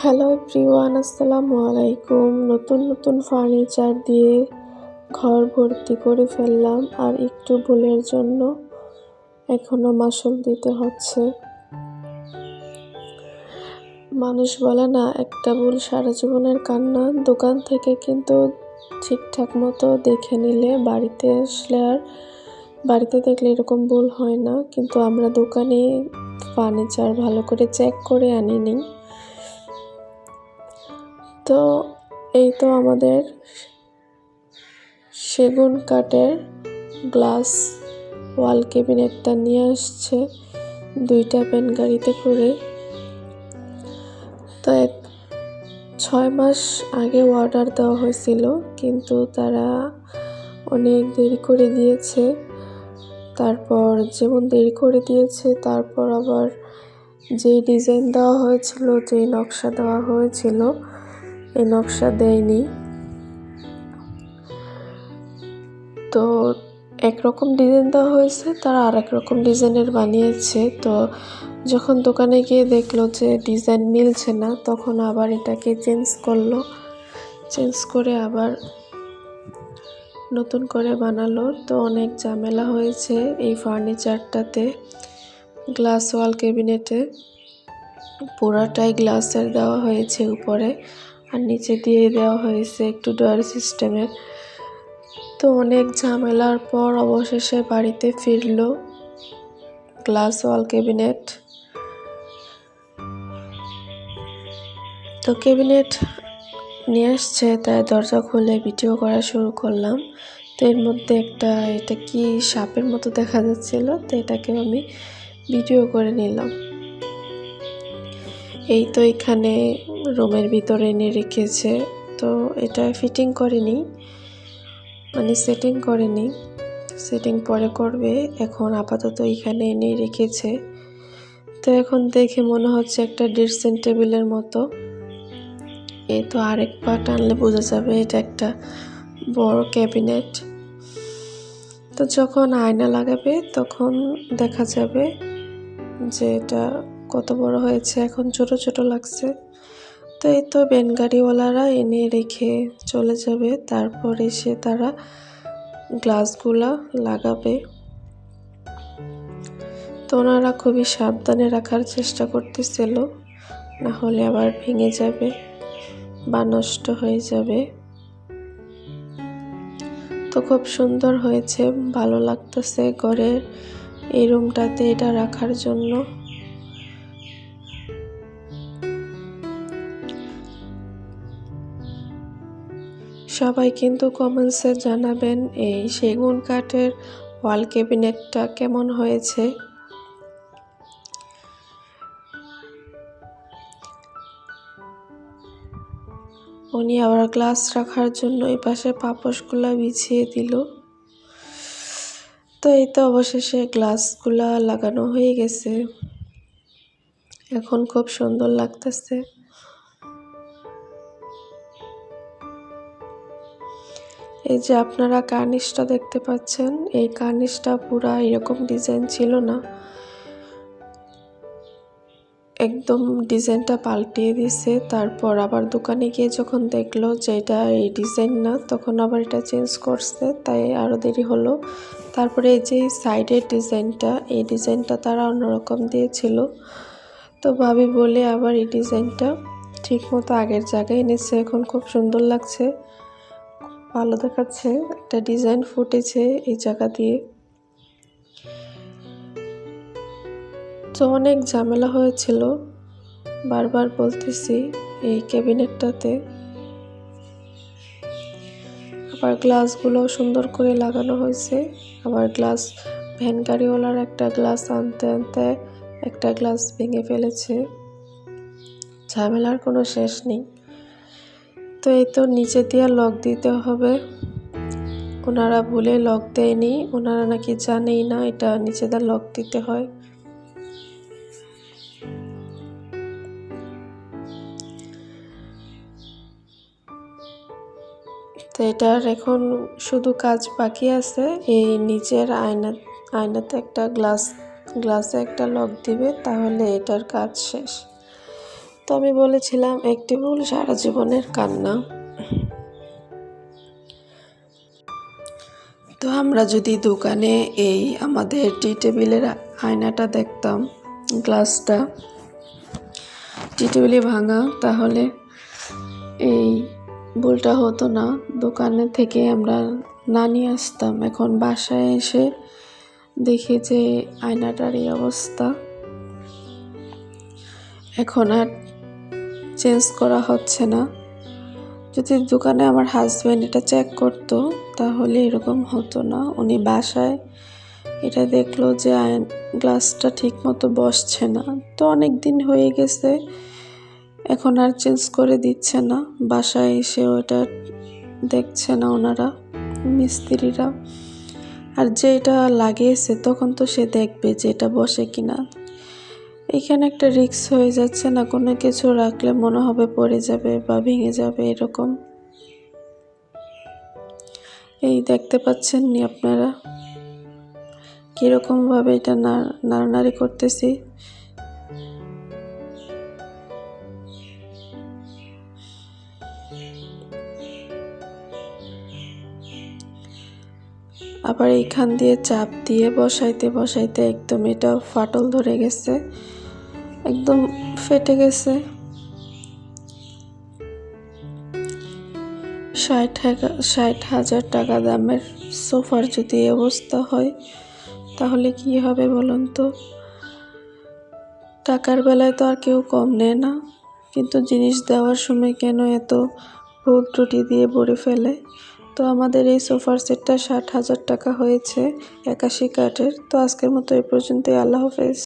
Hello Priyan আসসালামু আলাইকুম। নতুন নতুন ফার্নিচার দিয়ে ঘর ভর্তি করে ফেললাম আর একটু ভুলের জন্য এখনও মাসুল দিতে হচ্ছে। মানুষ বলে না, একটা ভুল সারা জীবনের কান্না। দোকান থেকে কিন্তু ঠিকঠাক মতো দেখে নিলে বাড়িতে আসলে আর বাড়িতে দেখলে এরকম ভুল হয় না। কিন্তু আমরা দোকানে ফার্নিচার ভালো করে চেক করে আনিনি। তো এই তো আমাদের সেগুন কাঠের গ্লাস। ওয়াল ক্যাবিনেটটা নিয়ে আসছে। দুইটা প্যান গাড়িতে করে। তো এক, ছয় মাস আগে অর্ডার দেওয়া হয়েছিল, কিন্তু তারা অনেক দেরি করে দিয়েছে। তারপর যেমন দেরি করে দিয়েছে, তারপর আবার যেই ডিজাইন দেওয়া হয়েছিল যেই নকশা দেওয়া হয়েছিল এই নকশা দেয়নি। তো একরকম ডিজাইন দেওয়া হয়েছে, তারা আর রকম ডিজাইনের বানিয়েছে। তো যখন দোকানে গিয়ে দেখল যে ডিজাইন মিলছে না, তখন আবার এটাকে চেঞ্জ করল। চেঞ্জ করে আবার নতুন করে বানালো। তো অনেক ঝামেলা হয়েছে এই ফার্নিচারটাতে গ্লাস ওয়াল ক্যাবিনেটে পুরাটাই গ্লাসের দেওয়া হয়েছে উপরে। আর নিচে দিয়ে দেওয়া হয়েছে একটু ডয়ার সিস্টেমের। তো অনেক ঝামেলার পর অবশেষে বাড়িতে ফিরল গ্লাস ওয়াল ক্যাবিনেট। তো ক্যাবিনেট নিয়ে আসছে তাই দরজা খুলে ভিডিও করা শুরু করলাম। তো এর মধ্যে একটা, এটা কি সাপের মতো দেখা যাচ্ছিল, তো এটাকেও আমি ভিডিও করে নিলাম। এই তো এখানে রুমের ভিতরে এনে রেখেছে। তো এটা ফিটিং করেনি মানে সেটিং করেনি। সেটিং পরে করবে, এখন আপাতত এখানে এনে রেখেছে। তো এখন দেখে মনে হচ্ছে একটা ড্রেসিং টেবিলের মতো। এই তো আরেক পা টানলে বোঝা যাবে এটা একটা বড় ক্যাবিনেট তো যখন আয়না লাগাবে, তখন দেখা যাবে যে এটা কত বড় হয়েছে, এখন ছোট ছোট লাগছে। তো এই তো বেনগাড়িওয়ালারা এনে রেখে চলে যাবে। তারপর এসে তারা গ্লাসগুলা লাগাবে। তো ওনারা খুবই সাবধানে রাখার চেষ্টা করতেছিল। না হলে আবার ভেঙে যাবে বা নষ্ট হয়ে যাবে। তো খুব সুন্দর হয়েছে, ভালো লাগতেছে ঘরের এই রুমটাতে এটা রাখার জন্য। সবাই কিন্তু কমেন্টসে জানাবেন, এই সেগুন কাঠের ওয়াল ক্যাবিনেটটা কেমন হয়েছে? উনি আবার গ্লাস রাখার জন্য এই পাশে পাপোশগুলা বিছিয়ে দিল। তো এই তো অবশেষে গ্লাসগুলা লাগানো হয়ে গেছে। এখন খুব সুন্দর লাগতেছে। এই যে আপনারা কার্নিশটা দেখতে পাচ্ছেন, এই কার্নিশটা পুরা এরকম ডিজাইন ছিল না। একদম ডিজাইনটা পাল্টিয়ে দিছে, তারপর আবার দোকানে গিয়ে যখন দেখল যে এটা এই ডিজাইন না, তখন আবার এটা চেঞ্জ করছে, তাই আরও দেরি হলো। তারপরে এই যে সাইডের ডিজাইনটা, এই ডিজাইনটা তারা অন্যরকম দিয়েছিল। তো ভাবি বলে আবার এই ডিজাইনটা ঠিক মতো আগের জায়গায় এনেছে, এখন খুব সুন্দর লাগছে। ভালো দেখাচ্ছে, একটা ডিজাইন ফুটেছে এই জায়গা দিয়ে। তো অনেক ঝামেলা হয়েছিল, বারবার বলতেছি এই ক্যাবিনেটটাতে। আবার গ্লাসগুলো সুন্দর করে লাগানো হয়েছে, আবার গ্লাস ভ্যান গাড়িওয়ালার একটা গ্লাস আনতে আনতে একটা গ্লাস ভেঙে ফেলেছে। ঝামেলার কোনো শেষ নেই। তো এই তো নিচে দিয়ে লক দিতে হবে। ওনারা ভুলে লক দেয়নি। ওনারা নাকি জানেই না এটা নিচে দিয়ে লক দিতে হয়। তো এটার এখন শুধু কাজ বাকি আছে। এই নিচের আয়না, আয়নাতে একটা গ্লাস গ্লাসে একটা লক দিবে, তাহলে এটার কাজ শেষ। তো আমি বলেছিলাম, একটি ভুল সারা জীবনের কান্না। তো আমরা যদি দোকানে এই আমাদের টি টেবিলের আয়নাটা দেখতাম, গ্লাসটা, টি টেবিলে ভাঙা, তাহলে এই ভুলটা হতো না। দোকানে থেকে আমরা না নিয়ে আসতাম, এখন বাসায় এসে দেখি যে আয়নাটার এই অবস্থা। এখন আর চেঞ্জ করা হচ্ছে না। যদি দোকানে আমার হাজব্যান্ড এটা চেক করতো, তাহলে এরকম হতো না। উনি বাসায় এটা দেখল যে আয়ন গ্লাসটা ঠিক মতো বসছে না। তো অনেক দিন হয়ে গেছে, এখন আর চেঞ্জ করে দিচ্ছে না। বাসায় এসে ওটা দেখছে না ওনারা, মিস্ত্রিরা। আর যে এটা লাগিয়েছে, তখন তো সে দেখবে যে এটা বসে কিনা। এখানে একটা রিক্স হয়ে যাচ্ছে না, কোনো কিছু রাখলে মনে হবে পড়ে যাবে বা ভেঙে যাবে এরকম। এই দেখতে পাচ্ছেন নি আপনারা? কীরকম ভাবে এটা নাড়ানাড়ি করতেছি। আবার এইখান দিয়ে চাপ দিয়ে বসাইতে বসাইতে একদম এটা ফাটল ধরে গেছে। একদম ফেটে গেছে। ষাট ষাট হাজার টাকা দামের সোফার যদি অবস্থা হয়, তাহলে কি হবে বলুন তো? টাকার বেলায় তো আর কেউ কম নেয় না। কিন্তু জিনিস দেওয়ার সময় কেন এত ভুল ত্রুটি দিয়ে ভরে ফেলে? তো আমাদের এই সোফার সেটটা ষাট হাজার টাকা হয়েছে একাশি কাঠের। তো আজকের মতো এই পর্যন্তই। আল্লাহ হাফেজ।